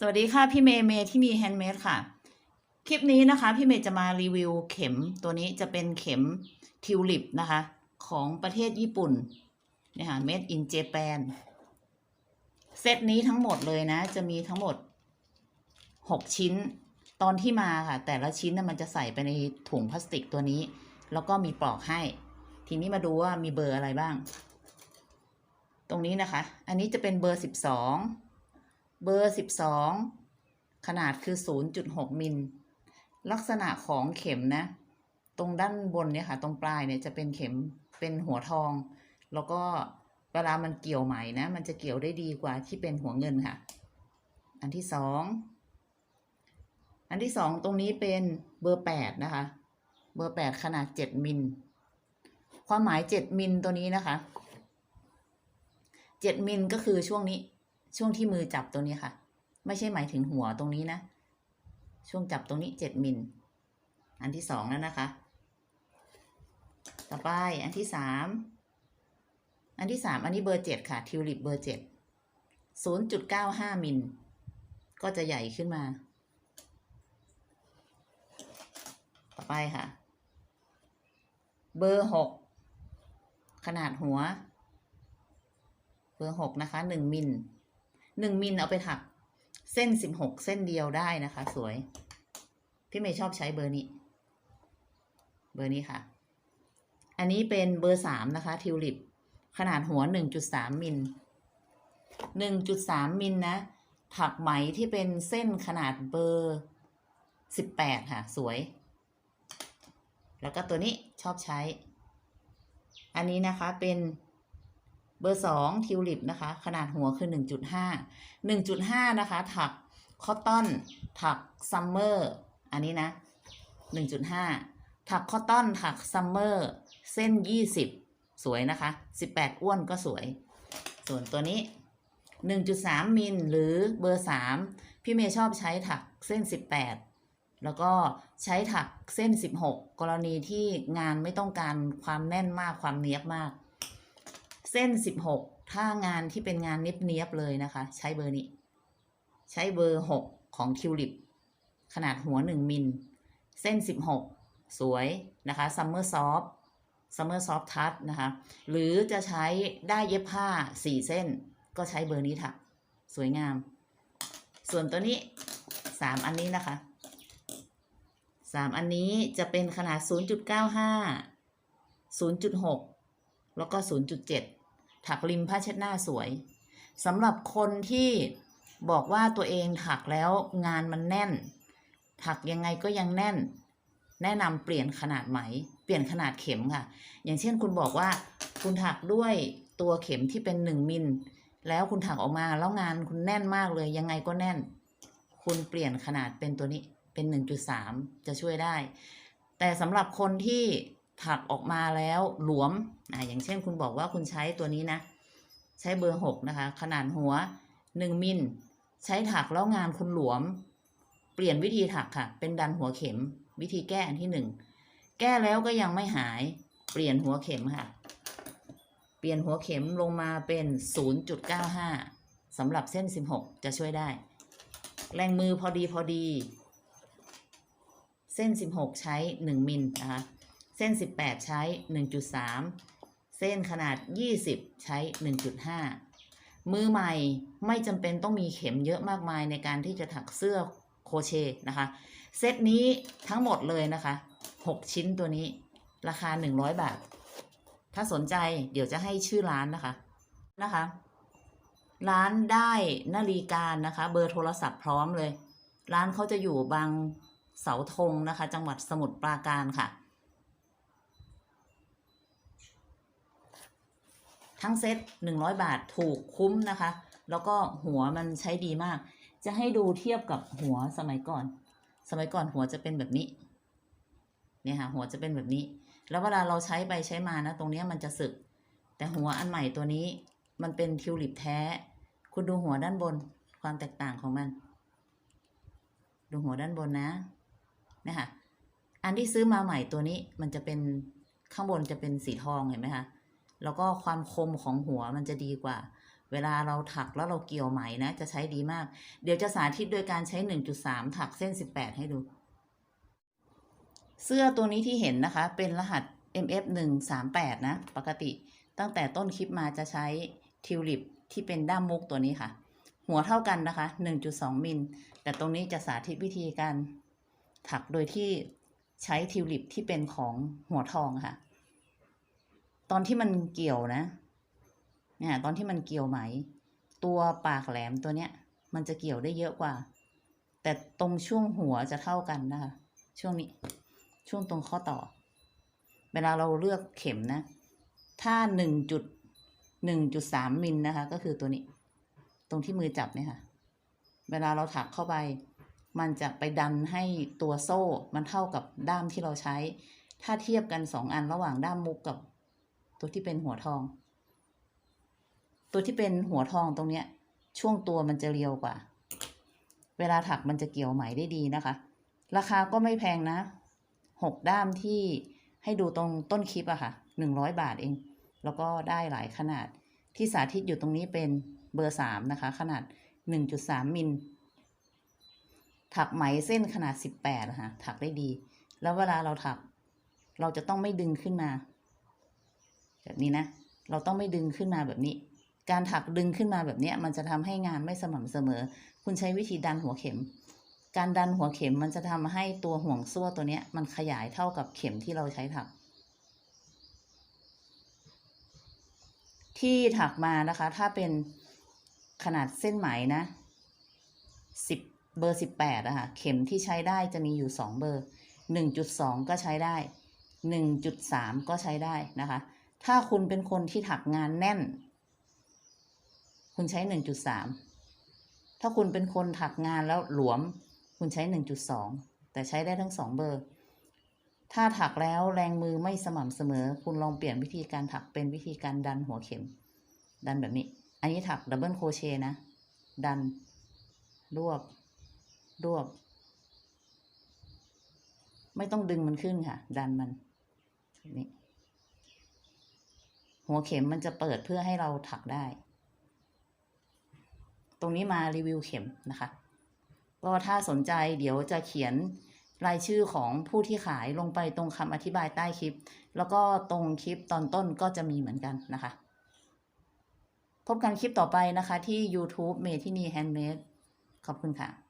สวัสดีค่ะ พี่เมย์เมย์ที่มีแฮนด์เมดค่ะ คลิปนี้นะคะ พี่เมย์จะมารีวิวเข็มตัวนี้จะเป็นเข็มทิวลิปนะคะ ของประเทศญี่ปุ่นเนี่ยค่ะ made in Japan เซตนี้ทั้งหมดเลยนะ จะมีทั้งหมด6ชิ้น ตอนที่มาค่ะ แต่ละชิ้นน่ะมันจะใส่ไปในถุงพลาสติกตัวนี้ แล้วก็มีปลอกให้ ทีนี้มาดูว่ามีเบอร์อะไรบ้าง ตรงนี้นะคะ อันนี้จะเป็นเบอร์12 เบอร์ 12 ขนาดคือ 0.6 มิล ลักษณะของเข็มนะ ตรงด้านบนเนี่ยค่ะ ตรงปลายเนี่ยจะเป็นเข็มเป็นหัวทอง แล้วก็เวลามันเกี่ยวไหมนะ มันจะเกี่ยวได้ดีกว่าที่เป็นหัวเงินค่ะ อันที่สอง อันที่สองตรงนี้เป็นเบอร์แปดนะคะ เบอร์แปดขนาดเจ็ดมิล ความหมายเจ็ดมิลตัวนี้นะคะเจ็ดมิลก็คือช่วงนี้ ช่วงที่มือจับตรงนี้ค่ะ ไม่ใช่หมายถึงหัวตรงนี้นะ ช่วงจับตรงนี้เจ็ดมิล อันที่สองแล้วนะคะ ต่อไปอันที่สามอันที่สามอันนี้เบอร์เจ็ดค่ะ ทิวลิปเบอร์เจ็ดศูนย์จุดเก้าห้ามิล ก็จะใหญ่ขึ้นมา ต่อไปค่ะ เบอร์หกขนาดหัว เบอร์หกนะคะหนึ่งมิล หนึ่งมิลเอาไปถัก เส้นสิบหกเส้นเดียวได้นะคะ สวย พี่เมย์ชอบใช้เบอร์นี้ เบอร์นี้ค่ะ อันนี้เป็นเบอร์สามนะคะ ทิวลิป ขนาดหัวหนึ่งจุดสามมิลหนึ่งจุดสามมิลนะ ถักไหมที่เป็นเส้นขนาดเบอร์สิบแปดค่ะ สวย แล้วก็ตัวนี้ชอบใช้ อันนี้นะคะเป็น เบอร์สองทิวลิปนะคะ ขนาดหัวคือหนึ่งจุดห้าหนึ่งจุดห้านะคะ ถักคอตตอน ถักซัมเมอร์อันนี้นะหนึ่งจุดห้าถักคอตตอน ถักซัมเมอร์เส้นยี่สิบสวยนะคะสิบแปดอ้วนก็สวย ส่วนตัวนี้หนึ่งจุดสามมิลหรือเบอร์สามพี่เมย์ชอบใช้ถักเส้นสิบแปดแล้วก็ใช้ถักเส้น 16 กรณีที่งานไม่ต้องการความแน่นมากความเนียบมาก ส้น 16 ถ้างานที่เป็นงานเนี้ยบๆเลยนะคะ ใช้เบอร์นี้ ใช้เบอร์ 6 ของทิวลิป ขนาดหัว 1 มิล เส้น 16 สวยนะคะซัมเมอร์ซอฟซัมเมอร์ซอฟทัชนะคะ หรือจะใช้ได้เย็บผ้า 4 เส้น ก็ใช้เบอร์นี้ถักสวยงาม ส่วนตัวนี้ 3 อันนี้นะคะสามอันนี้จะเป็นขนาด 0.95 0.6 แล้วก็ 0.7 ถักริมผ้าเช็ดหน้าสวยสำหรับคนที่บอกว่าตัวเองถักแล้วงานมันแน่น ถักยังไงก็ยังแน่น แนะนำเปลี่ยนขนาดไหม เปลี่ยนขนาดเข็มค่ะ อย่างเช่นคุณบอกว่าคุณถักด้วยตัวเข็มที่เป็น1มิลแล้วคุณถักออกมาแล้วงานคุณแน่นมากเลยยังไงก็แน่น คุณเปลี่ยนขนาดเป็นตัวนี้เป็น 1.3 จะช่วยได้ แต่สำหรับคนที่ ถักออกมาแล้วหลวมอ่าอย่างเช่นคุณบอกว่าคุณใช้ตัวนี้นะ ใช้เบอร์6นะคะ ขนาดหัว1มิลใช้ถักแล้วงานคุณหลวม เปลี่ยนวิธีถักค่ะ เป็นดันหัวเข็ม วิธีแก้อันที่1แก้แล้วก็ยังไม่หาย เปลี่ยนหัวเข็มค่ะ เปลี่ยนหัวเข็มลงมาเป็น 0.95สำหรับเส้น 16 จะช่วยได้ แรงมือพอดีพอดี เส้น 16 ใช้ 1 มิลนะคะ เส้น 18 ใช้ 1.3 เส้นขนาด 20 ใช้ 1.5 มือใหม่ไม่จำเป็นต้องมีเข็มเยอะมากมายในการที่จะถักเสื้อโคเชนะคะ เซตนี้ทั้งหมดเลยนะคะ 6 ชิ้นตัวนี้ ราคา 100 บาท ถ้าสนใจเดี๋ยวจะให้ชื่อร้านนะคะนะคะ ร้านได้นาฬิกานะคะ เบอร์โทรศัพท์พร้อมเลย ร้านเขาจะอยู่บางเสาธงนะคะ จังหวัดสมุทรปราการค่ะ ทั้งเซ็ต100 บาทถูกคุ้มนะคะ แล้วก็หัวมันใช้ดีมาก จะให้ดูเทียบกับหัวสมัยก่อน สมัยก่อนหัวจะเป็นแบบนี้เนี่ยค่ะหัวจะเป็นแบบนี้ แล้วเวลาเราใช้ไปใช้มานะ ตรงนี้มันจะสึก แต่หัวอันใหม่ตัวนี้มันเป็นทิวลิปแท้ คุณดูหัวด้านบนความแตกต่างของมัน ดูหัวด้านบนนะเนี่ยค่ะอันที่ซื้อมาใหม่ตัวนี้มันจะเป็นข้างบนจะเป็นสีทองเห็นไหมคะ แล้วก็ความคมของหัวมันจะดีกว่า เวลาเราถักแล้วเราเกี่ยวไหมนะ จะใช้ดีมาก เดี๋ยวจะสาธิตโดยการใช้ 1.3 ถักเส้น 18 ให้ดู เสื้อตัวนี้ที่เห็นนะคะ เป็นรหัส MF 1 3 8นะ ปกติตั้งแต่ต้นคลิปมาจะใช้ทิวลิปที่เป็นด้ามมุกตัวนี้ค่ะ หัวเท่ากันนะคะ 1.2 มิล แต่ตรงนี้จะสาธิตวิธีการถักโดยที่ใช้ทิวลิปที่เป็นของหัวทองค่ะ ตอนที่มันเกี่ยวนะเนี่ยตอนที่มันเกี่ยวไหม ตัวปากแหลมตัวเนี้ย มันจะเกี่ยวได้เยอะกว่า แต่ตรงช่วงหัวจะเท่ากันนะคะช่วงนี้ ช่วงตรงข้อต่อ เวลาเราเลือกเข็มนะ ถ้าหนึ่งจุดหนึ่งจุดสามมิลนะคะ ก็คือตัวนี้ ตรงที่มือจับเนี่ยค่ะ เวลาเราถักเข้าไป มันจะไปดันให้ตัวโซ่ มันเท่ากับด้ามที่เราใช้ ถ้าเทียบกันสองอันระหว่างด้ามมุกกับ ตัวที่เป็นหัวทอง ตัวที่เป็นหัวทองตรงเนี้ย ช่วงตัวมันจะเรียวกว่า เวลาถักมันจะเกี่ยวไหมได้ดีนะคะ ราคาก็ไม่แพงนะหกด้ามที่ให้ดูตรงต้นคลิปอะค่ะหนึ่งร้อยบาทเอง แล้วก็ได้หลายขนาด ที่สาธิตอยู่ตรงนี้เป็นเบอร์สามนะคะ ขนาดหนึ่งจุดสามมิล ถักไหมเส้นขนาดสิบแปดะค่ะถักได้ดี แล้วเวลาเราถัก เราจะต้องไม่ดึงขึ้นมา แบบนี้นะ เราต้องไม่ดึงขึ้นมาแบบนี้ การถักดึงขึ้นมาแบบนี้มันจะทำให้งานไม่สม่ำเสมอ คุณใช้วิธีดันหัวเข็ม การดันหัวเข็มมันจะทำให้ตัวห่วงซั่วตัวเนี้ยมันขยายเท่ากับเข็มที่เราใช้ถัก ที่ถักมานะคะ ถ้าเป็นขนาดเส้นไหมนะสิบเบอร์สิบแปดอะค่ะเข็มที่ใช้ได้จะมีอยู่สองเบอร์หนึ่งจุดสองก็ใช้ได้หนึ่งจุดสามก็ใช้ได้นะคะ ถ้าคุณเป็นคนที่ถักงานแน่น คุณใช้หนึ่งจุดสามถ้าคุณเป็นคนถักงานแล้วหลวม คุณใช้หนึ่งจุดสองแต่ใช้ได้ทั้งสองเบอร์ ถ้าถักแล้วแรงมือไม่สม่ำเสมอ คุณลองเปลี่ยนวิธีการถักเป็นวิธีการดันหัวเข็ม ดันแบบนี้ อันนี้ถักดับเบิลโคเชนะ ดัน รวบ รวบ ไม่ต้องดึงมันขึ้นค่ะ ดันมันแบบนี้ หัวเข็มมันจะเปิดเพื่อให้เราถักได้ ตรงนี้มารีวิวเข็มนะคะ ก็ถ้าสนใจเดี๋ยวจะเขียนรายชื่อของผู้ที่ขายลงไปตรงคำอธิบายใต้คลิป แล้วก็ตรงคลิปตอนต้นก็จะมีเหมือนกันนะคะ พบกันคลิปต่อไปนะคะที่ YouTube เมทินีแฮนด์เมดขอบคุณค่ะ